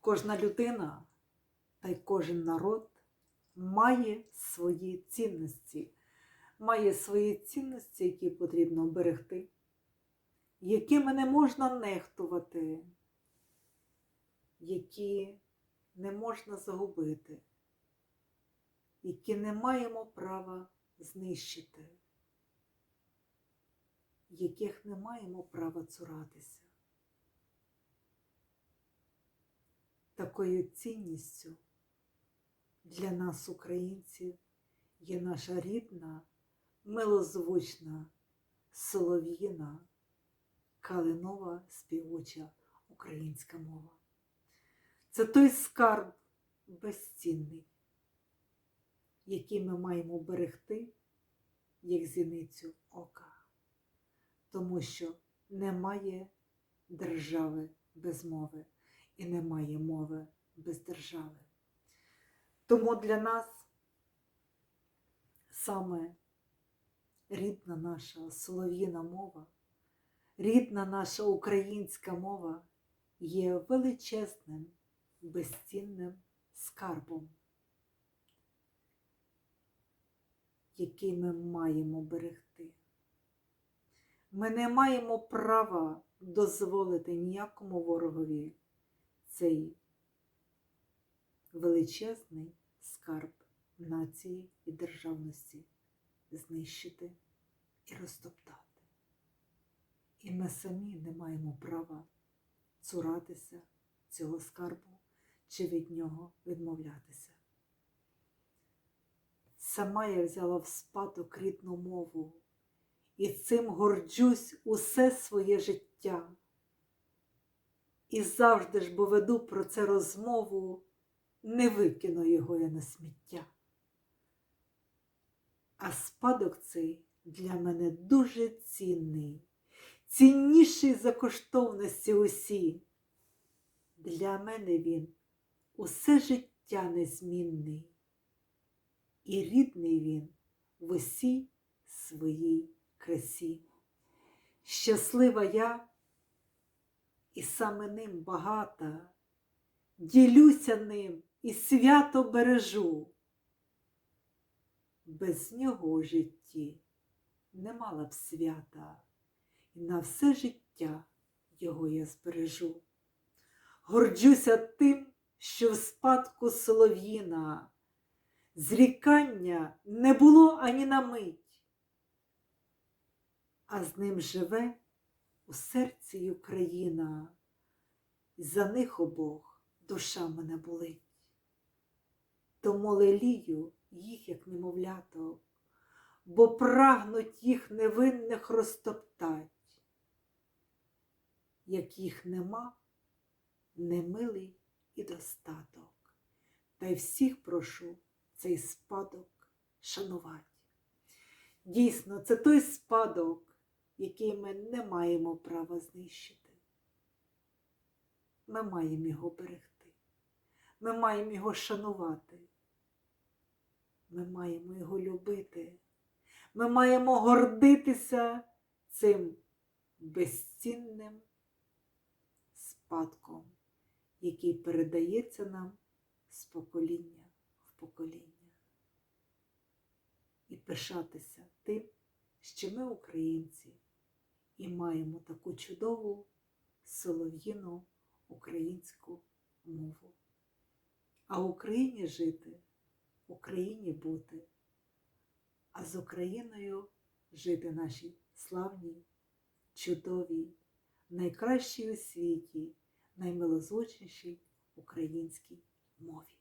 Кожна людина та й кожен народ має свої цінності, має свої цінності, які потрібно берегти, якими не можна нехтувати, які не можна загубити, які не маємо права знищити, яких не маємо права цуратися. Такою цінністю. Для нас, українців, є наша рідна, милозвучна, солов'їна, калинова співуча українська мова. Це той скарб безцінний, який ми маємо берегти, як зіницю ока, тому що немає держави без мови і немає мови без держави. Тому для нас саме рідна наша солов'їна мова, рідна наша українська мова є величезним, безцінним скарбом, який ми маємо берегти. Ми не маємо права дозволити ніякому ворогові цей величезний скарб нації і державності знищити і розтоптати. І ми самі не маємо права цуратися цього скарбу чи від нього відмовлятися. Сама я взяла в спадок рідну мову і цим горджусь усе своє життя. І завжди ж, бо веду про це розмову, не викину його я на сміття. А спадок цей для мене дуже цінний, цінніший за коштовності усі. Для мене він усе життя незмінний, і рідний він в усій своїй красі. Щаслива я і саме ним багата, ділюся ним і свято бережу. Без нього житті не мала б свята, і на все життя його я збережу. Горджуся тим, що в спадку солов'їна зрікання не було ані на мить, а з ним живе у серці Україна, за них обох душа мене болить. Тому лелію їх, як немовляток, бо прагнуть їх невинних розтоптать. Як їх нема, немилий і достаток, та й всіх прошу цей спадок шанувати. Дійсно, це той спадок, який ми не маємо права знищити. Ми маємо його берегти, ми маємо його шанувати, ми маємо його любити, ми маємо гордитися цим безцінним спадком, який передається нам з покоління в покоління. І пишатися тим, що ми українці і маємо таку чудову солов'їну українську мову. А в Україні жити, в Україні бути, а з Україною жити нашій славній, чудовій, найкращій у світі, наймилозвучнішій українській мові.